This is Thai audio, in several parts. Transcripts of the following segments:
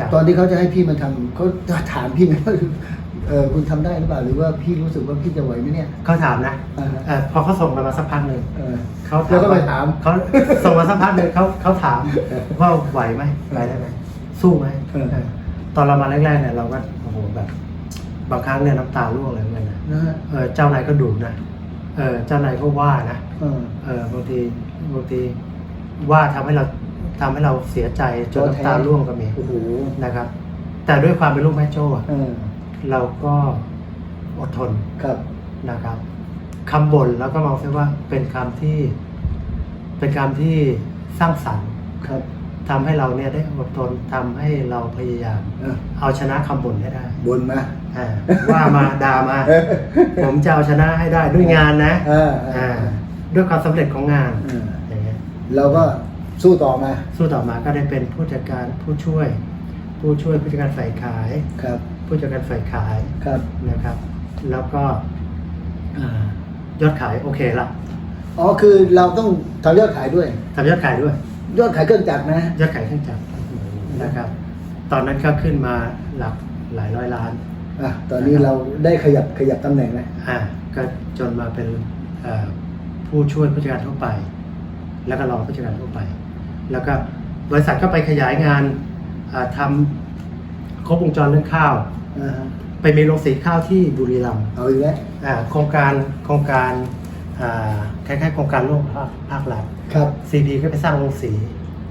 จักตอนที่เขาจะให้พี่มาทำเขาถามพี่ไหมว่าเออคุณทำได้หรือเปล่าหรือว่าพี่รู้สึกว่าพี่จะไหวไหมเนี่ย เขาถามนะอ่าเออพอเขาส่งมามาสักพักหนึ่งเออ เขาแล้วก็ไปถามเขาส่งมาสักพักหนึ่งเขาเขาถามว่าไหวไหมไปได้ไหมสู้ไหมเออ เออตอนเรามาแรกๆเนี่ยเราก็โอ้โหแบบ บางครั้งเนี่ยน้ำตาร่วงเลยเหมือนกันนะนะฮะเออเจ้านายก็ดุนะเออเจ้านายก็ว่านะ เออ เออบางทีบางทีว่าทำให้เรา ทำให้เราเสียใจจนท้อแท้น้ำตาร่วงก็มีโอ้โหนะครับ แต่ด้วยความเป็นลูกแม่โจ้อะเออเราก็อดทนครับ นะครับคำบ่นแล้วก็มองซิว่าเป็นคำที่ เป็นคำที่สร้างสรรค์ครับทำให้เราเนี่ยได้อดทนทำให้เราพยายามเออเอาชนะคำบ่นให้ได้บนมาอ่าว่ามาด่ามา ผมจะเอาชนะให้ได้ด้วยงานนะ เออเอออ่า ด้วยความสำเร็จของงานเอออย่างเงี้ยเราก็ สู้ต่อมา สู้ต่อมาก็ได้เป็นผู้จัดการผู้ช่วย ผู้ช่วยผู้จัดการฝ่ายขาย ครับ ผู้จัดการฝ่ายขายครับ นะครับ แล้วก็อ่ายอดขายโอเคละอ๋อคือเราต้องทำยอดขายด้วย ทำยอดขายด้วย ยอดขายเครื่องจักรนะ ยอดขายเครื่องจักรนะครับ ตอนนั้นก็ขึ้นมาหลักหลายร้อยล้าน อะตอนนี้เราได้ขยับขยับตำแหน่งนะอ่าก็จนมาเป็นเอ่อผู้ช่วยผู้จัดการทั่วไป แล้วก็รองผู้จัดการทั่วไป แล้วก็บริษัทก็ไปขยายงานอ่าทำครบวงจรเรื่องข้าวอ่าฮะไปมีโรงสีข้าวที่บุรีรัมย์เอาอีกแล้วอ่าโครงการโครงการอ่าคล้ายๆโครงการร่วมภาคภาครัฐครับซีดีก็ไปสร้างโรงสี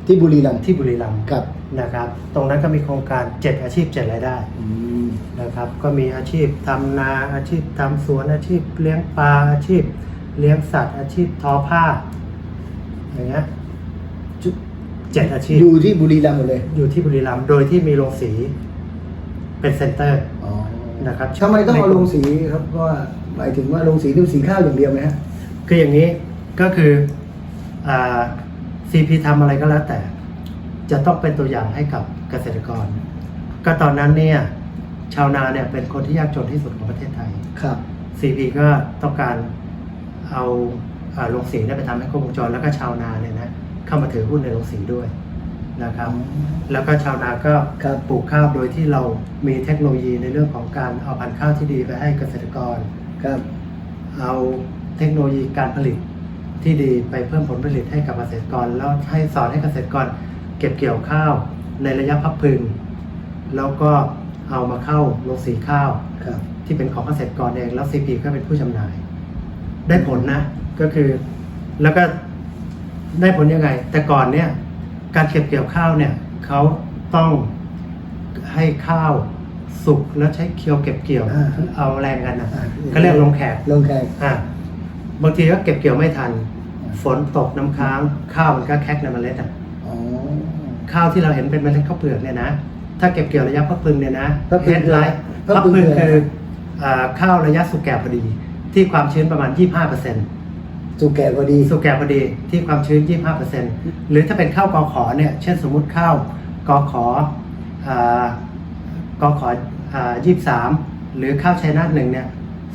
ที่บุรีรัมย์ที่บุรีรัมย์ครับนะครับ ตรงนั้นก็มีโครงการ7อาชีพ7รายได้อืมนะครับ ก็มีอาชีพทำนาอาชีพทำสวนอาชีพเลี้ยงปลาอาชีพ เลี้ยงสัตว์ อาชีพทอผ้าอย่างเงี้ยจุ เจ็ดอาชีพอยู่ที่บุรีรัมย์หมดเลยอยู่ที่บุรีรัมย์โดยที่มีโรงสี เป็นเซ็นเตอร์อ๋อนะครับทำไมต้องเอาลงสีครับเพราะว่าหมายถึงว่าลงสีนี่มันสีข้าวอย่างเดียวไหมฮะคืออย่างนี้ก็คืออ่า CP ทำอะไรก็แล้วแต่ จะต้องเป็นตัวอย่างให้กับเกษตรกร ก็ตอนนั้นเนี่ยชาวนาเนี่ยเป็นคนที่ยากจนที่สุดของประเทศไทย ครับ CP ก็ต้องการเอาอ่าโรงสีเนี่ยไปทำให้ครบวงจรแล้วก็ชาวนาเนี่ยนะ เข้ามาถือหุ้นในโรงสีด้วยนะครับ แล้วก็ชาวนาก็ครับปลูกข้าวโดยที่เรามีเทคโนโลยีในเรื่องของการเอาพันธุ์ข้าวที่ดีไปให้เกษตรกรครับเอาเทคโนโลยีการผลิตที่ดีไปเพิ่มผลผลิตให้กับเกษตรกร แล้วให้สอนให้เกษตรกรเก็บเกี่ยวข้าวในระยะพับพึง แล้วก็เอามาเข้าโรงสีข้าวครับที่เป็นของเกษตรกรเองแล้ว CP ก็เป็นผู้จำหน่าย ได้ผลนะก็คือแล้วก็ ได้ผลยังไง แต่ก่อนเนี่ยการเก็บเกี่ยวข้าวเนี่ยเขาต้องให้ข้าวสุกแล้วใช้เคียวเก็บเกี่ยว อ่าเอาแรงกันนะอ่า ก็เรียกลงแขกลงแขก อะบางทีก็เก็บเกี่ยวไม่ทันฝนตกน้ำค้าง ข้าวมันก็แคกในเมล็ดอะอ๋อ ข้าวที่เราเห็นเป็นเมล็ดข้าวเปลือกเนี่ยนะถ้าเก็บเกี่ยวระยะพับพึงเนี่ยนะพับพึงเฮดไลท์พับพับพึงพึงคือคืออ่าข้าวระยะสุกแก่พอดี ที่ความชื้นประมาณ 25% สุกแก่พอดี สุกแก่พอดีที่ความชื้น 25%หรือถ้าเป็นข้าวกอขอเนี่ย เช่นสมมุติข้าวกอขออ่ากอขออ่า23หรือข้าวชัยนาทหนึ่งเนี่ย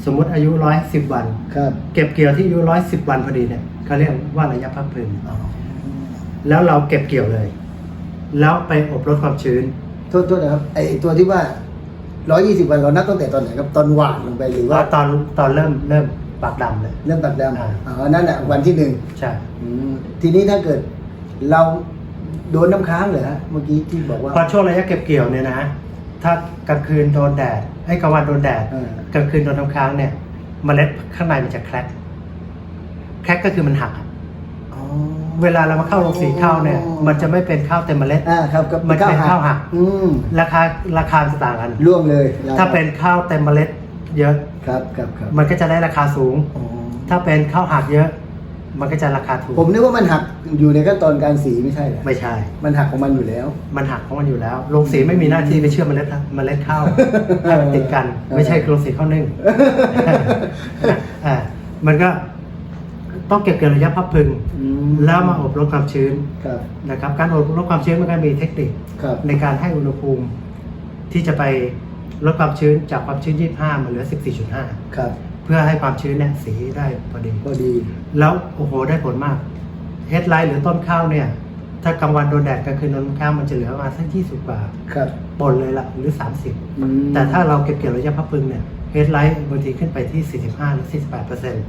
สมมุติอายุ110วันครับเก็บเกี่ยวที่อายุ110วันพอดีเนี่ยเขาเรียกว่าระยะพักพึงอ๋อแล้วเราเก็บเกี่ยวเลย แล้วไปอบลดความชื้นโทษโทษนะครับไอตัวที่ว่า120วันเรานับตั้งแต่ตอนไหนครับตอนหวานลงไปหรือว่าว่าตอนตอนเริ่มเริ่ม ปากดำเลย เริ่มตัดดอ่าำอ๋อนั่นแหละวันที่หนึ่งใช่ อืมทีนี้ถ้าเกิดเราโดนน้ำค้างเหรอฮะเมื่อกี้ที่บอกว่า พอช่วงระยะเก็บเกี่ยวเนี่ยนะ ถ้ากลางคืนโดนแดดให้กลางวันโดนแดด เออ กลางคืนโดนน้ำค้างเนี่ยเมล็ดข้างในมันจะแครกแครกก็คือมันหักอะอ๋อ เวลาเรามาเข้าโรงสีข้าวเนี่ย มันจะไม่เป็นข้าวเต็มเมล็ด อ่าครับครับมันจะเป็นข้าวหัก อืมราคาราคาจะต่างกัน ร่วงเลยถ้าเป็นข้าวเต็มเมล็ด เยอะ ครับครับครับมันก็จะได้ราคาสูง อ๋อถ้าเป็นข้าวหักเยอะ มันก็จะราคาถูกผมนึกว่ามันหักอยู่ในขั้นตอนการสีไม่ใช่เหรอไม่ใช่ มันหักของมันอยู่แล้ว มันหักของมันอยู่แล้วโรงสีไม่มีหน้าที่ไปเชื่อมเมล็ดเมล็ดข้าวให้มันติดกัน ไม่ใช่โรงสีข้าวนึ่งอ่ามันก็ต้องเก็บเกี่ยวระยะพับพึง อืม แล้วมาอบลดความชื้นครับนะครับ การอบลดความชื้นมันก็มีเทคนิค ครับ ในการให้อุณหภูมิที่จะไป ลดความชื้นจากความชื้น 25มาเหลือ 14.5 ครับ เพื่อให้ความชื้นเนี่ยสีได้พอดีพอดี แล้วโอ้โหได้ผลมากเฮดไลท์หรือต้นข้าวเนี่ย ถ้ากลางวันโดนแดดกลางคืนโดนข้ามมันจะเหลือประมาณสักยี่สิบกว่าครับปนเลยละหรือ 30อืมแต่ถ้าเราเก็บเกี่ยวระยะพับพึงเนี่ยเฮดไลท์บางทีขึ้นไปที่ 45 หรือ 48เปอร์เซ็นต์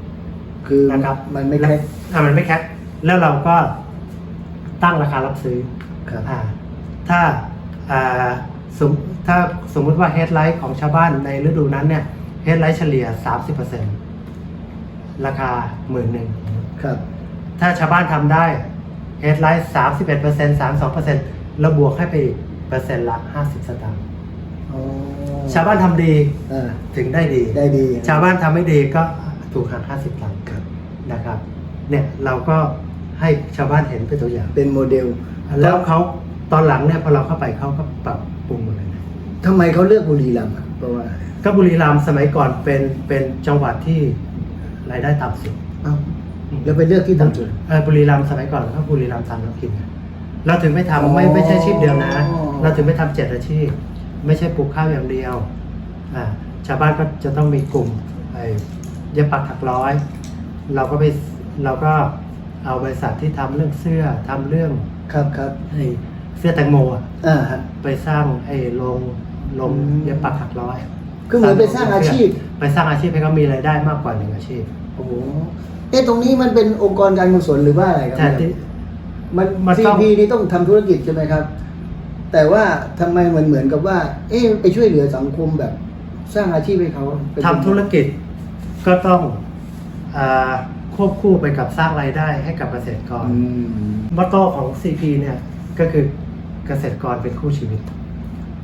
คือนะครับมันไม่แค่อ่ามันไม่แคปแล้วเราก็ตั้งราคารับซื้อครับอ่าถ้าอ่าสม ถ้าสมมุติว่าเฮดไลท์ของชาวบ้านในฤดูนั้นเนี่ยเฮดไลท์เฉลี่ย 30%ราคาหมื่นหนึ่งครับ ถ้าชาวบ้านทำได้เฮดไลท์31% 32%แล้วบวกให้ไปอีกเปอร์เซ็นต์ละ50สตางค์อ๋อชาวบ้านทำดีอ่าถึงได้ดี ได้ดีชาวบ้านทำไม่ดีก็ถูกหัก50ตังค์ครับ นะครับ เนี่ยเราก็ให้ชาวบ้านเห็นเป็นตัวอย่าง เป็นโมเดลแล้วเขาตอนหลังเนี่ยพอเราเข้าไปเขาก็ปรับปรุงหมดเลยนะ ทำไมเขาเลือกบุรีรัมย์อะเพราะว่าก็บุรีรัมย์สมัยก่อนเป็นเป็นจังหวัดที่รายได้ต่ำสุดเอ้าแล้วไปเลือกที่ต่ำสุด เออบุรีรัมย์สมัยก่อนก็บุรีรัมย์ทำน้ำกินไงเราถึงไม่อ๋อทำไม่ไม่ใช่อาชีพเดียวนะเราถึงไม่ทำเจ็ดอาชีพ ไม่ใช่ปลูกข้าวอย่างเดียวอ่าชาวบ้านก็จะต้องมีกลุ่มไอ้เย็บปักถักร้อย เราก็ไปเราก็เอาบริษัทที่ทำเรื่องเสื้อทำเรื่องครับครับไอ้เสื้อแตงโมอะอ่าฮะไปสร้างไอ้โรง โรงอืมเย็บปักถักร้อยคือเหมือนไปสร้างอาชีพ ไปสร้างอาชีพให้เขามีรายได้มากกว่าหนึ่งอาชีพโอ้โหเอ๊ะตรงนี้มันเป็นองค์กรการกุศลหรือว่าอะไรครัแต่ที่ มันมันซีต้อง พีนี่ต้องทำธุรกิจใช่ไหมครับ แต่ว่าทำไมมันเหมือนกับว่า เอ๊ะไปช่วยเหลือสังคมแบบ สร้างอาชีพให้เขาเป็นทำธุรกิจก็ต้องอาควบคู่ไปกับสร้างรายได้ให้กับเกษตรกรอืมมอตโต้ของ CP เนี่ยก็คือเกษตรกรเป็นคู่ชีวิต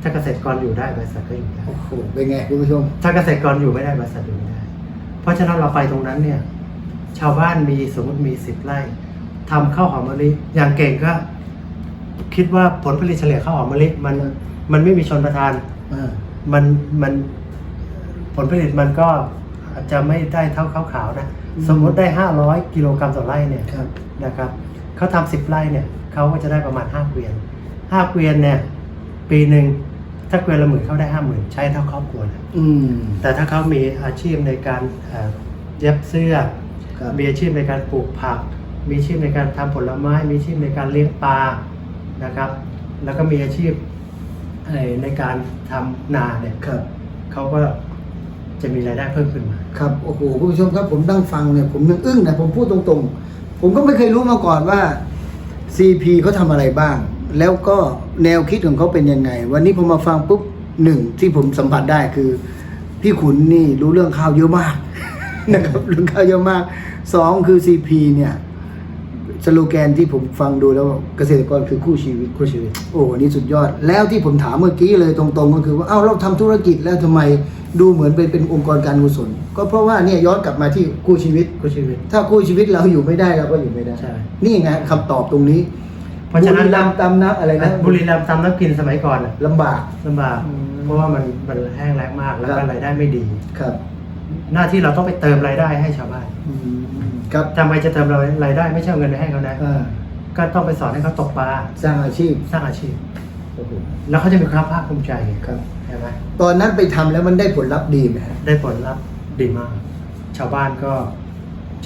ถ้าเกษตรกรอยู่ได้บริษัทก็อยู่ได้ โอ้โหเป็นไงคุณผู้ชม ถ้าเกษตรกรอยู่ไม่ได้บริษัทอยู่ไม่ได้ เพราะฉะนั้นเราไปตรงนั้นเนี่ย ชาวบ้านมีสมมติมีสิบไร่ทำข้าวหอมมะลิอย่างเก่งก็ คิดว่าผลผลิตเฉลี่ยข้าวหอมมะลิมันมันไม่มีชนประทานอ่ามันมันผลผลิตมันก็อาจจะไม่ได้เท่าข้าวขาวนะ สมมติได้ห้าร้อยกิโลกรัมต่อไร่เนี่ยครับนะครับเขาทำสิบไร่เนี่ยเขาก็จะได้ประมาณห้าเกวียนห้าเกวียนเนี่ย ปีหนึ่ง ถ้าเกวียนละหมื่นเขาได้ห้าหมื่นใช้เท่าครอบครัวนะอืม แต่ถ้าเขามีอาชีพในการเอ่อเย็บเสื้อ ครับ มีอาชีพในการปลูกผัก มีอาชีพในการทำผลไม้ มีอาชีพในการเลี้ยงปลานะครับ แล้วก็มีอาชีพเอ่อในการทำนาเนี่ยครับ เขาก็จะมีรายได้เพิ่มขึ้นมา ครับ โอ้โหคุณผู้ชมครับผมนั่งฟังเนี่ยผมยังอึ้งนะผมพูดตรงๆ ผมก็ไม่เคยรู้มาก่อนว่า CP เขาทำอะไรบ้าง แล้วก็แนวคิดของเขาเป็นยังไง วันนี้ผมมาฟังปุ๊บหนึ่งที่ผมสัมผัสได้คือ พี่ขุนนี่รู้เรื่องข้าวเยอะมากนะครับเรื่องข้าวเยอะมากสองคือ CP เนี่ยสโลแกนที่ผมฟังดูแล้วเกษตรกรคือคู่ชีวิตคู่ชีวิต โอ้อันนี่สุดยอด แล้วที่ผมถามเมื่อกี้เลยตรงๆ ก็คือว่าเอ้าเราทำธุรกิจแล้วทำไมดูเหมือนเป็นเป็นองค์กรการกุศลก็เพราะว่าเนี่ยย้อนกลับมาที่คู่ชีวิตคู่ชีวิต ถ้าคู่ชีวิตเราอยู่ไม่ได้เราก็อยู่ไม่ได้ใช่นี่ไงคำตอบตรงนี้ เพราะฉะนั้นบุรีรัมย์ตำนักอะไรนะบุรีรัมย์ทำน้ำกินสมัยก่อนน่ะลำบาก ลำบาก อืมเพราะว่ามันมันแห้งแล้งมากแล้วครัก็บ รายได้ไม่ดี ครับหน้าที่เราต้องไปเติมรายได้ให้ชาวบ้านอืมครับทำไมจะเติมรายได้ไม่ใช่เอาเงินไปให้เขานะอ่าก็ต้องไปสอนให้เขาตกปลาสร้างอาชีพสร้างอาชีพ โอ้โหแล้วเขาจะมีความภาคภูมิใจครับ ใช่ไหมตอนนั้นไปทำแล้วมันได้ผลลัพธ์ดีไหมฮะได้ผลลัพธ์ดีมาก ชาวบ้านก็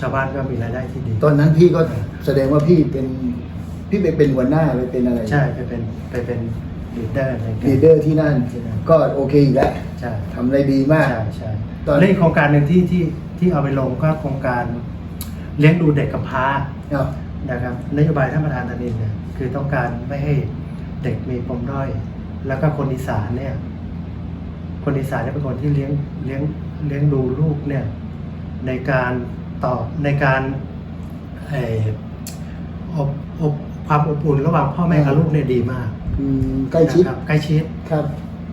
ชาวบ้านก็มีรายได้ที่ดี ตอนนั้นพี่ก็แสดงว่าพี่เป็น พี่ไปเป็นหัวหน้าไปเป็นอะไรใช่ไปเป็นไปเป็นลีดเดอร์ในการลีดเดอร์ที่นั่นที่นั่น ก็โอเคอีกแล้วใช่ทำได้ดีมากใช่ใช่ตอนและอีกโครงการหนึ่งที่ที่ที่เอาไปลงก็โครงการเลี้ยงดูเด็กกำพร้าเอ้านะครับนโยบายท่านประธานธนินเนี่ยคือต้องการไม่ให้เด็กมีปมด้อย แล้วก็คนอีสานเนี่ย คนอีสานเนี่ยเป็นคนที่เลี้ยงเลี้ยงเลี้ยงดูลูกเนี่ย ในการตอบในการเอ่ออบอบ ความอบอุ่นระหว่างพ่อแม่กับลูกเนี่ยดีมากอืมใกล้ชิดนะครับใกล้ชิด ครับ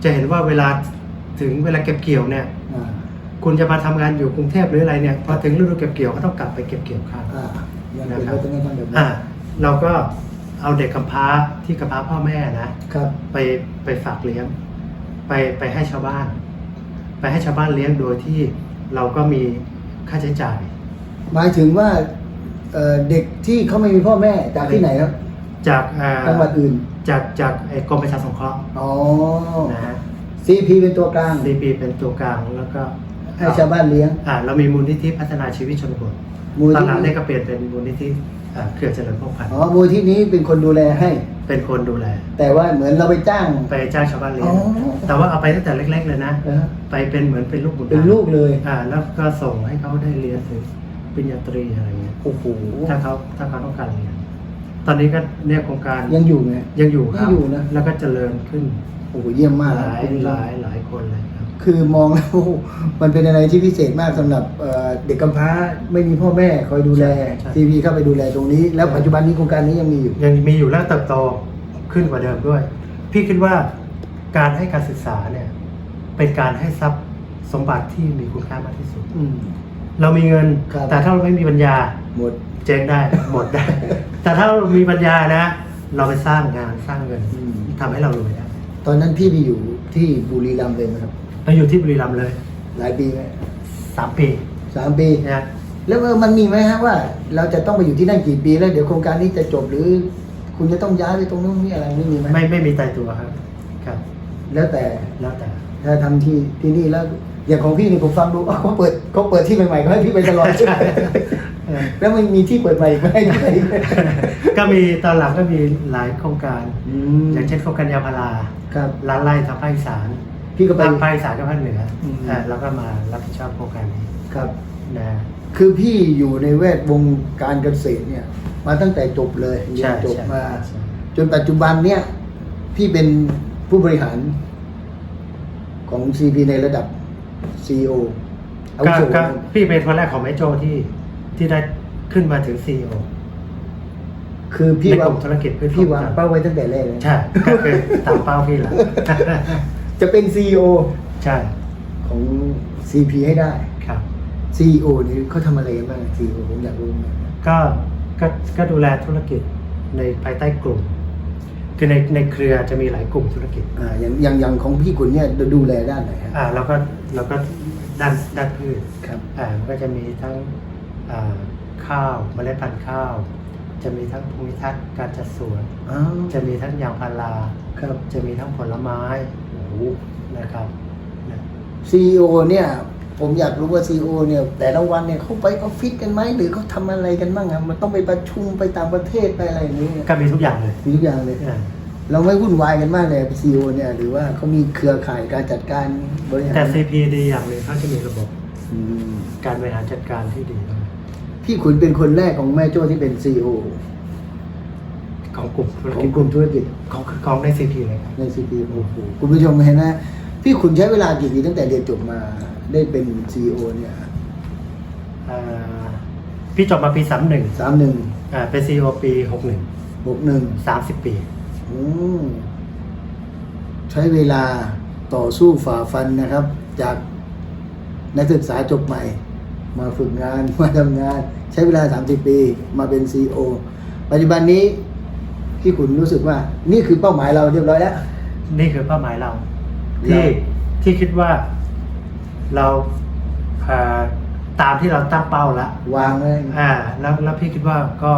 จะเห็นว่าเวลาถึงเวลาเก็บเกี่ยวเนี่ย อ่าคุณจะมาทำงานอยู่กรุงเทพหรืออะไรเนี่ยพอถึงฤดูเก็บเกี่ยวก็ต้องกลับไปเก็บเกี่ยวข้าว อ่ายังนะเป็นครัวับฒนธรรมแบบนั้อ่านเราก็เอาเด็กกำพร้าที่กำพร้าพ่อแม่นะครับ ไปไปฝากเลี้ยง ไปไปให้ชาวบ้าน ไปให้ชาวบ้านเลี้ยงโดยที่เราก็มีค่าใช้จ่าย หมายถึงว่าเอ่อเด็กที่เขาไม่มีพ่อแม่จากที่ไหนครับ จากเอ่อจังหวัดอื่น จากจากไอ้กรมประชาสงเคราะห์อ๋อ นะฮะ CP เป็นตัวกลางซีปีเป็นตัวกลางแล้วก็ให้ชาวบ้านเลี้ยง อ่าเรามีมูลนิธิพัฒนาชีวิตชนบทมูลนิธิ ตอนหลังเนี่ยก็เปลี่ยนเป็นมูลนิธิอ่าเครือเจริญพงษ์พันธ์อ๋อมูลที่นี้เป็นคนดูแลให้ เป็นคนดูแล แต่ว่าเหมือนเราไปจ้าง ไปจ้างชาวบ้านเลี้ยง อ๋อ แต่ว่าเอาไปตั้งแต่เล็ก ๆ เลยนะ นะฮะไปเป็นเหมือนเป็นลูกบุญธรรมเป็นลูกเลยอ่าแล้วก็ส่งให้เขาได้เรียนถึงปริญญาตรีอะไรเงี้ย โอ้โหถ้าเขาถ้าเขาต้องการเรียน ตอนนี้ก็เนี่ยโครงการยังอยู่ไงยังอยู่ครับยังอยู่นะ แล้วก็เจริญขึ้นโอ้โหเยี่ยมมากหครับลายคุณผู้ชหมลายหลายคนเลยครับ คือมองแล้วมันเป็นอะไรที่พิเศษมากสำหรับเอ่อเด็กกำพร้าไม่มีพ่อแม่คอยดูแลใช่ทีวีเข้าไปดูแลตรงนี้ แล้วปัจจุบันนี้โครงการนี้ยังมีอยู่ ยังมีอยู่และเติบโตขึ้นกว่าเดิมด้วย พี่คิดว่าการให้การศึกษาเนี่ยเป็นการให้ทรัพย์สมบัติที่มีคุณค่ามากที่สุดอืม เรามีเงิน ครับ แต่ถ้าเราไม่มีปัญญา หมด เจ๊งได้ หมดได้ แต่ถ้าเรามีปัญญานะ เราไปสร้างงานสร้างเงินอืม ทำให้เรารวยได้ตอนนั้นพี่ไปอยู่ที่บุรีรัมย์เลยนะครับ ไปอยู่ที่บุรีรัมย์เลยหลายปีไหมสามปีสามปี นะแล้วเออมันมีไหมฮะว่า เราจะต้องไปอยู่ที่นั่นกี่ปีแล้วเดี๋ยวโครงการนี้จะจบหรือ คุณจะต้องย้ายไปตรงนู้นนี่อะไรไม่มีไหมไม่ไม่มีตายตัวครับ ครับ แล้วแต่แล้วแต่ ถ้าทำที่ที่นี่แล้วอย่างของพี่นี่ผมฟังดูอ้าวเขาเปิด เขาเปิดที่ใหม่ๆเขาให้พี่ไปตลอดใช่เออแล้วมันมีที่เปิดใหม่อีกไหมที่ไหนอีกไหมก็มีตอนหลังก็มีหลายโครงการ อืมอย่างเช่นโครงการยาพาราครับร้านไร่ทางภาคอีสานพี่ก็ไป ทางภาคอีสานกับภาคเหนืออม อ่าแล้วก็มารับผิดชอบโครงการนี้ครับ นะ คือพี่อยู่ในแวดวงการเกษตรเนี่ย มาตั้งแต่จบเลยเรียใช่นจบใช่มา ใช่ จนปัจจุบันเนี่ย พี่เป็นผู้บริหารของ CP ในระดับ CEO อาวุก็โสก็พี่เป็นคนแรกของแม่โจที่ที่ได้ขึ้นมาถึงซีอคือพี่ในกวางลุ่มธุรกิจพืชพี่วางผลเป้าไว้ตั้งแต่แรกเลยใช่ก็คือตามเป้าพี่แหละ จะเป็น CEO ใช่ของ CP ให้ได้ ครับ CEO นี่เขาทำอะไรกันบ้าง CEO ผมอยากรู้มากก็ก็ก็ดูแลธุรกิจในภายใต้กลุ่ม คือในในเครือจะมีหลายกลุ่มธุรกิจ อ่าอย่างอย่างอย่างของพี่คุณเนี่ยดูแลด้านไหนฮะ อ่าแล้วก็แล้วก็ ด้านด้านพืชครับ อ่ามันก็จะมีทั้งอ่าข้าวเมล็ดพันธุ์ข้าว จะมีทั้งภูมิทัศน์การจัดสวนอ๋อจะมีทั้งยางพาราครับจะมีทั้งผลไม้โอ้โห นะครับนะ CEO เนี่ย ผมอยากรู้ว่า CEO เนี่ย แต่ละวันเนี่ยเขาไปออฟฟิศกันไหมหรือเขาทำอะไรกันบ้างอะมันต้องไปประชุมไปต่างประเทศไปอะไรอย่างเงี้ยก็มีทุกอย่างเลยมีทุกอย่างเลย อ่า เราไม่วุ่นวายกันมากเลย CEO เนี่ย หรือว่าเขามีเครือข่ายการจัดการบริหารแต่ CP ดีอย่างหนึ่งเขาจะมีระบบอืมการบริหารจัดการที่ดีมากพี่ขุนเป็นคนแรกของแม่โจ้ที่เป็น CEO ของกลุ่มธุรขอกิงจกลุ่มธุรกิจของของใน CP เลยครับใน CP โอ้โหคุณผู้ชมเห็นนะ พี่ขุนใช้เวลากี่ปีตั้งแต่เรียนจบมาได้เป็น CEO เนี่ยอ่าพี่จบมาปีสามหนึ่งสามหนึ่งอ่าเป็น CEO ปีหกหนึ่งหกหนึ่งสามสิบปีอืม ใช้เวลาต่อสู้ฝ่าฟันนะครับ จากนักศึกษาจบใหม่ มาฝึกงานมาทำงาน ใช้เวลา 30 ปี มาเป็น CEO ปัจจุบันนี้พี่ขุนรู้สึกว่า นี่คือเป้าหมายเราเรียบร้อยแล้ว นี่คือเป้าหมายเรา ที่เราที่คิดว่าเราอ่าตามที่เราตั้งเป้าแล้ววางไว้อ่า แล้วแล้วพี่คิดว่าก็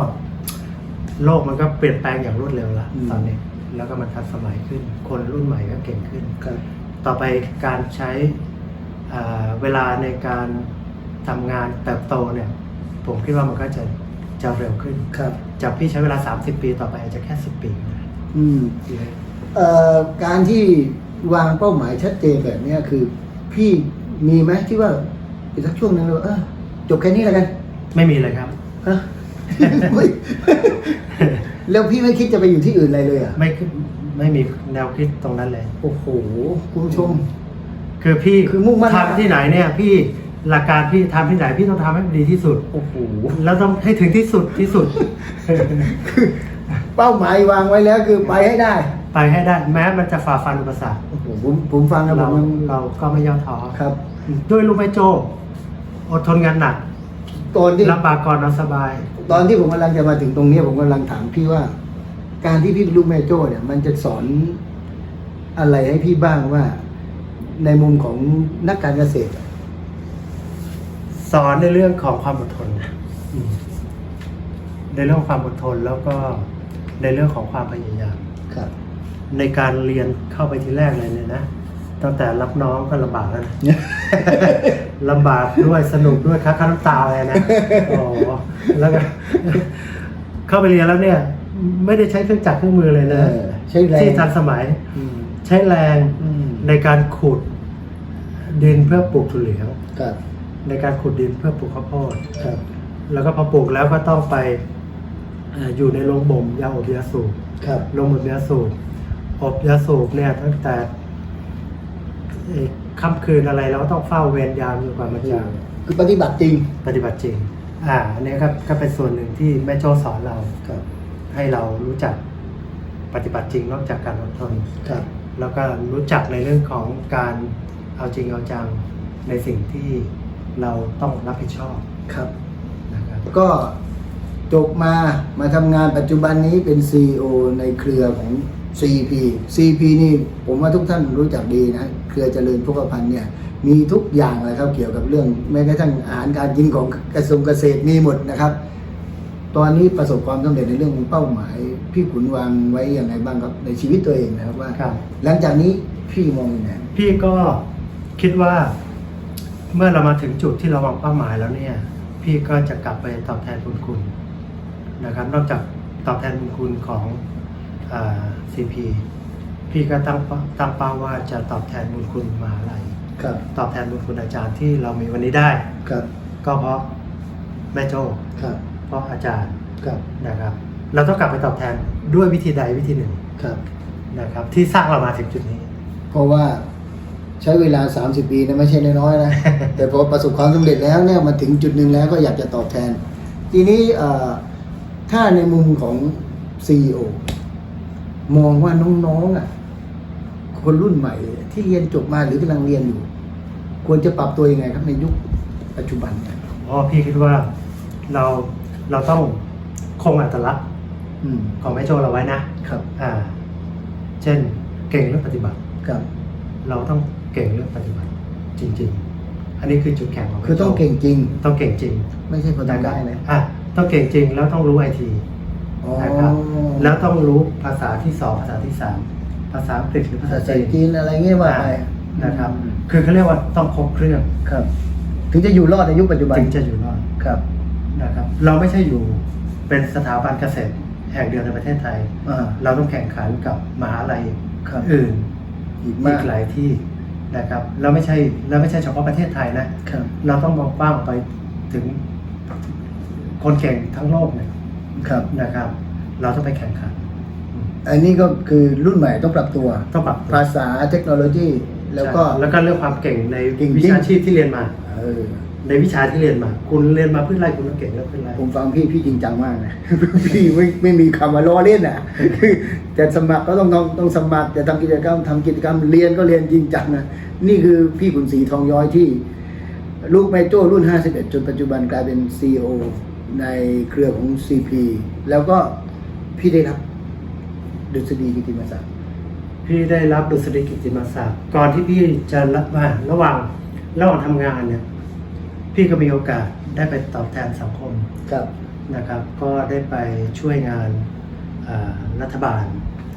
โลกมันก็เปลี่ยนแปลงอย่างรวดเร็วละอืมตอนนี้แล้วก็มันทันสมัยขึ้น คนรุ่นใหม่ก็เก่งขึ้นครับต่อไปการใช้อ่าเวลาในการทำงานเติบโตเนี่ย ผมคิดว่ามันก็จะจะเร็วขึ้นครับจากพี่ใช้เวลา 30 ปีต่อไปอาจจะแค่ 10 ปีนะอืมเอ่อการที่วางเป้าหมายชัดเจนแบบเนี้ยคือ พี่มีไหมที่ว่าอีกสักช่วงหนึงเราเออจบแค่นี้แล้วกัน ไม่มีเลยครับฮะไม่ แล้วพี่ไม่คิดจะไปอยู่ที่อื่นอะไรเลยอะไม่คิดไม่มีแนวคิดตรงนั้นเลย โอ้โหคุณผู้ชม คือพี่คือมุ่งมั่น ทำที่ไหนเนี่ย พี่หลักการพี่ทำที่ไหนพี่ต้องทำให้มันดีที่สุด โอ้โหแล้วต้องให้ถึงที่สุดที่สุดเป้าหมายวางไว้แล้วคือไปให้ได้ไปให้ได้แม้มันจะฝ่าฟันอุปสรรคโอ้โหผมผมฟังแล้วผเรามยังเราก็ไม่ย่อท้อครับ ด้วยลูกไม่โจ อดทนงานหนักตอนที่ลำบากก่อนนอนสบาย ตอนที่ผมกำลังจะมาถึงตรงเนี้ยผมกำลังถามพี่ว่า การที่พี่เป็นลูกแม่โจ้เนี่ย มันจะสอนอะไรให้พี่บ้างว่า ในมุมของนักการเกษตรอะสอนในเรื่องของความอดทนนะอืมในเรื่องของความอดทนแล้วก็ในเรื่องของความพยายามครับ ในการเรียนเข้าไปทีแรกเลยเนี่ยนะตั้งแต่รับน้องก็ลำบากแล้วนะลำบากด้วยสนุกด้วยค้าค้าน้ำตาเลยนะโอ้ แล้วก็ เข้าไปเรียนแล้วเนี่ย ไม่ได้ใช้เครื่องจักรเครื่องมือเลยเอนะอใช้แรงที่ทันสมัย อืมใช้แรงอืมในการขุดดินเพื่อปลูกถั่วเหลืองครับในการขุดดินเพื่อปลูกข้าวโพด ครับแล้วก็พอปลูกแล้วก็ต้องไปเอ่ออยู่ในโรงบ่มยาอบยาสูบครับโรงบ่มยาสูบอบยาสูบเนี่ยตั้งแต่เอ่อค่ำคืนอะไรเราก็ต้องเฝ้าเวรยามจนกว่ามันจะคือปฏิบัติจริงปฏิบัติจริง อ่าอันนี้ครับก็เป็นส่วนหนึ่งที่แม่โจ้สอนเราครับให้เรารู้จักปฏิบัติจริงนอกจากการอดทนครับ แล้วก็รู้จักในเรื่องของการเอาจริงเอาจังในสิ่งที่เราต้องรับผิดชอบครับนะครับ ก็จบมามาทำงานปัจจุบันนี้เป็น CEO ในเครือของ CP CP นี่ผมว่าทุกท่านรู้จักดีนะ เครือเจริญพกพันธ์เนี่ย มีทุกอย่างเลยครับเกี่ยวกับเรื่องแม้กระทั่งอาหารการกินของกระทรวงเกษตรมีหมดนะครับ ตอนนี้ประสบความสำเร็จในเรื่องของเป้าหมาย พี่ขุนวางไว้อย่างไรบ้างครับในชีวิตตัวเองนะครับว่า ครับ หลังจากนี้พี่มองยังไงพี่ก็คิดว่า เมื่อเรามาถึงจุดที่เราวางเป้าหมายแล้วเนี่ย พี่ก็จะกลับไปตอบแทนบุญคุณนะครับ นอกจากตอบแทนบุญคุณของซีพีพี่ก็ตั้งเป้าตั้งเป้าว่าจะตอบแทนบุญคุณมหาลัย ครับ ตอบแทนบุญคุณอาจารย์ที่เรามีวันนี้ได้ ครับ ก็เพราะแม่โจ้ครับ เพราะอาจารย์ครับนะครับ เราต้องกลับไปตอบแทนด้วยวิธีใดวิธีหนึ่งครับ นะครับ ที่สร้างเรามาถึงจุดนี้ เพราะว่าใช้เวลา 30 ปีนะไม่ใช่น้อยๆนะ แต่พอประสบความสำเร็จแล้วเนี่ยมาถึงจุดหนึ่งแล้วก็อยากจะตอบแทน ทีนี้เอ่อถ้าในมุมของ CEO มองว่าน้องๆอะ คนรุ่นใหม่ ที่เรียนจบมาหรือกำลังเรียนอยู่ ควรจะปรับตัวยังไงครับในยุคปัจจุบันเนี่ยเพราะพี่คิดว่าเราเราต้องคงอัตลักษณ์อืมของแม่โจเราไว้นะครับอ่า เช่นเก่งเรื่องปฏิบัติ ครับ เราต้องเก่งเรื่องปฏิบัติจริง ๆ อันนี้คือจุดแข็งของแม่คือต้องโจ้เก่งจริง ต้องเก่งจริงไม่ใช่คนนะทำครับได้นะอะต้องเก่งจริงแล้วต้องรู้ไอที อ๋อ นะครับแล้วต้องรู้ภาษาที่สองภาษาที่สาม ภาษาอังกฤษหรือภาภาษาษาจีนจีนอะไรเงี้ยว่าไปนะครับ คือเขาเรียกว่าต้องครบเครื่องครับ ถึงจะอยู่รอดในยุคปัจจุบันถึงจะอยู่รอดครับ นะครับ เราไม่ใช่อยู่เป็นสถาบันเกษตรแห่งเดียวในประเทศไทย อ่า เราต้องแข่งขันกับมหาลัยครับอื่นอีกอีมากกหลายที่นะครับเราไม่ใช่เราไม่ใช่เฉพาะประเทศไทยนะ ครับ เราต้องมองกว้างไปถึงคนเก่งทั้งโลกเนี่ยครับ นะครับ เราต้องไปแข่งขัน อืมอันนี้ก็คือรุ่นใหม่ต้องปรับตัว ต้องปรับตัวภาษาเทคโนโลยีแล้วก็ใช่แล้วก็เรื่องความเก่งในเก่งจริงวิชาชีพที่เรียนมา เออในวิชาที่เรียนมา คุณเรียนมาพืชไร่คุณต้องเก่งเรื่องพืชไร่ผมฟังพี่พี่จริงจังมากนะ พี่ไม่ไม่มีคำว่าล้อเล่นอะคือจะสมัครก็ต้องต้องต้องสมัครจะทำกิจกรรมทำกิจกรรมเรียนก็เรียนจริงจังนะนี่คือพี่ขุนศรีทองย้อยที่ ลูกแม่โจ้รุ่น 51 จนปัจจุบันกลายเป็น CEO ในเครือของ CP แล้วก็พี่ได้รับ ดุษฎีกิติมศักดิ์พี่ได้รับดุษฎีกิตติมศักดิ์ก่อนที่พี่จะรับว่าระหว่างระหว่างทำงานเนี่ย พี่ก็มีโอกาสได้ไปตอบแทนสังคมครับนะครับ ก็ได้ไปช่วยงานอ่ารัฐบาล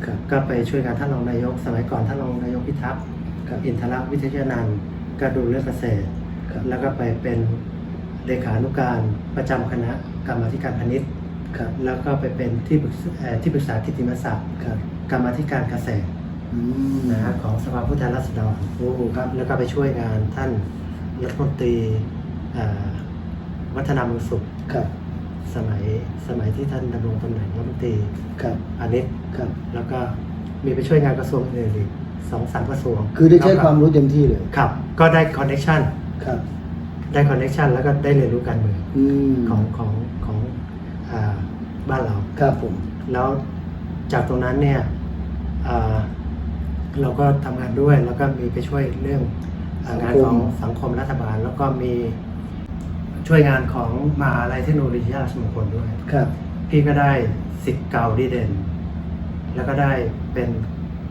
ครับก็ไปช่วยงานท่านรองนายก สมัยก่อนท่านรองนายกพิทักษ์ครับอินทรวิทยานันท์ก็ดูเรื่องเกษตรครับแล้วก็ไปเป็นเลขานุการประจำคณะกรรมาธิการพาณิชย์ ครับแล้วก็ไปเป็นที่ปรึกษาเอ่อที่ปรึกษากิตติมศักดิ์ครับกรรมาธิการเกษตรอืมนะฮะของสภาผู้แทนราษฎรโอ้โหครับแล้วก็ไปช่วยงานท่านรัฐมนตรีเอ่อวัฒนาเมืองสุขครับสมัยสมัยที่ท่านดำรงตำแหน่งรัฐมนตรีครับพาณิชย์ครับแล้วก็มีไปช่วยงานกระทรวงอื่นอีกสองสามกระทรวงคือได้ใช้แล้วก็ความรู้เต็มที่เลยครับ ก็ได้คอนเน็ชันครับได้คอนเน็ชันแล้วก็ได้เรียนรู้การเมือง อืมของของของอ่า บ้านเราครับผมแล้วจากตรงนั้นเนี่ยอ่าเราก็ทำงานด้วยแล้วก็มีไปช่วยเรื่องอางานของสังคมรัฐบาล แล้วก็มีช่วยงานของมหาลัยเทคโนโลยีราชมงคลด้วยครับ พี่ก็ได้สิทธิ์เก่าดีเด่น แล้วก็ได้เป็น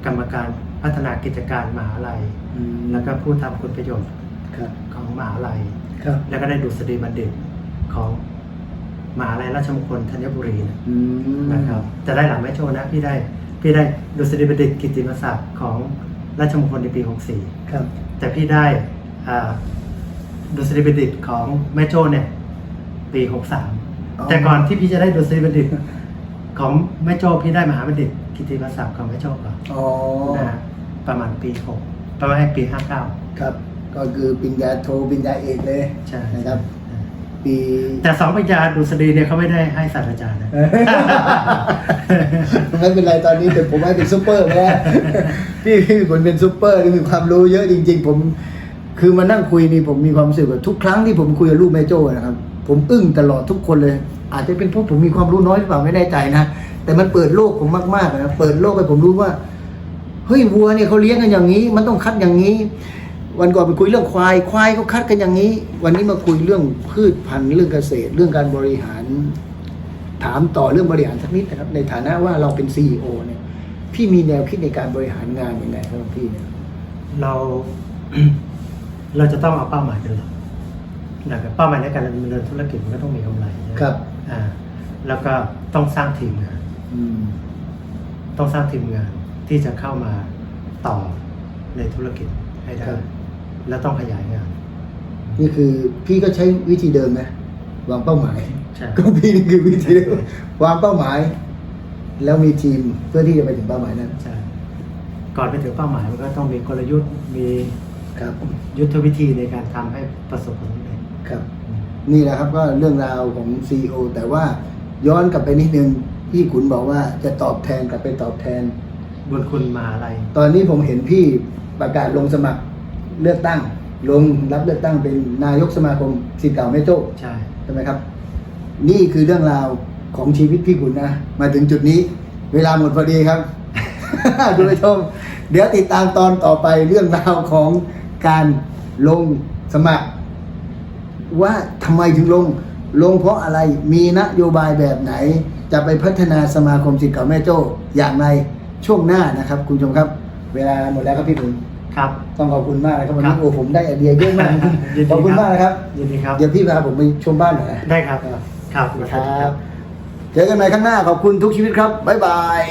กรรมการพัฒนากิจการมหาลัยอืมแล้วก็ผู้ทำคุณประโยชน์ครับของมหาลัยครับแล้วก็ได้ดุษฎีบัณฑิตของ มหาลัยราชมงคลธัญบุรีนะอืมนะครับจะได้หลังไม่โชว์นะพี่ได้พี่ได้ดุษฎีบัณฑิตกิตติมศักดิ์ของราชมงคลในปี64ครับแต่พี่ได้อ่าดุษฎีบัณฑิตของแม่โจ้เนี่ยปี63 แต่ก่อนที่พี่จะได้ดุษฎีบัณฑิตของแม่โจ้พี่ได้มหาบัณฑิตกิตติมศักดิ์ของแม่โจ้ก่อนอ๋อนะฮะประมาณปีหกประมาณปีห้าเก้าครับ ก็คือปริญญาโทปริญญาเอกเลยใช่ นะครับ ปีแต่สองปัญญาดุษฎีเนี่ยเขาไม่ได้ให้ศาสตราจารย์นะ ไม่เป็นไรตอนนี้แต่ผมให้เป็นซูเปอร์ไปแล้วพี่พี่ผลเป็นซูเปอร์ที่มีความรู้เยอะจริง ๆ ผม คือมานั่งคุยนี่ผมมีความรู้สึกว่าทุกครั้งที่ผมคุยกับลูกแม่โจ้นะครับ ผมอึ้งตลอดทุกคนเลย อาจจะเป็นเพราะผมมีความรู้น้อยหรือเปล่าไม่แน่ใจนะแต่มันเปิดโลกผมมากๆนะเปิดโลกให้ผมรู้ว่าเฮ้ยวัวเนี่ยเขาเลี้ยงกันอย่างนี้ มันต้องคัดอย่างนี้ วันก่อนไปคุยเรื่องควาย ควายเขาคัดกันอย่างนี้ วันนี้มาคุยเรื่องพืชพันธุ์เรื่องเกษตร เรื่องการบริหาร ถามต่อเรื่องบริหารสักนิดนะครับ ในฐานะว่าเราเป็นซีอเนี่ยพี่มีแนวคิดในการบริหารงานยังไงครับพี่เนี่ยเราเราจะต้องเอาเป้าหมายเป็นหลักนะครับเป้าหมายในการดำเนินธุรกิจมันก็ต้องมีกำไรนะครับ อ่า แล้วก็ต้องสร้างทีมงานอืมต้องสร้างทีมงานที่จะเข้ามาต่อในธุรกิจให้ได้ แล้วต้องขยายงาน นี่คือพี่ก็ใช้วิธีเดิมไหมวางเป้าหมายใช่ ก็พี่นี่คือวิธีเดิมวางเป้าหมาย แล้วมีทีมเพื่อที่จะไปถึงเป้าหมายนั้นใช่ก่อนไปถึงเป้าหมายมันก็ต้องมีกลยุทธ์มีครับ ยุทธวิธีในการทำให้ประสบผลสำเร็จ ครับ นี่แหละครับก็เรื่องราวของ CEO แต่ว่าย้อนกลับไปนิดนึงพี่ขุนบอกว่าจะตอบแทนกลับไปตอบแทน บุญคุณมาอะไร ตอนนี้ผมเห็นพี่ประกาศลงสมัคร เลือกตั้ง ลงรับเลือกตั้งเป็นนายกสมาคมศิษย์เก่าแม่โจ้ใช่ใช่ไหมครับ นี่คือเรื่องราวของชีวิตพี่ขุนนะ มาถึงจุดนี้ เวลาหมดพอดีครับคุณผู้ชม เดี๋ยวติดตามตอนต่อไปเรื่องราวของการลงสมัคร ว่าทำไมถึงลงลงเพราะอะไรมีนโยบายแบบไหน จะไปพัฒนาสมาคมศิษย์เก่าแม่โจ้อย่างไรช่วงหน้านะครับ คุณผู้ชมครับ เวลาหมดแล้วครับพี่ขุน ครับต้องขอบคุณมากนะครับวันครันี้บโอ้ผมได้ไอเดียเยอะมากยินดีขอบคุณครับมากนะครับยินดีครับเดี๋ยวพี่พาผมไปชมบ้านหน่อยได้ครับครับครับ เจอกันใหม่ข้างหน้าขอบคุณทุกชีวิตครับบ๊ายบาย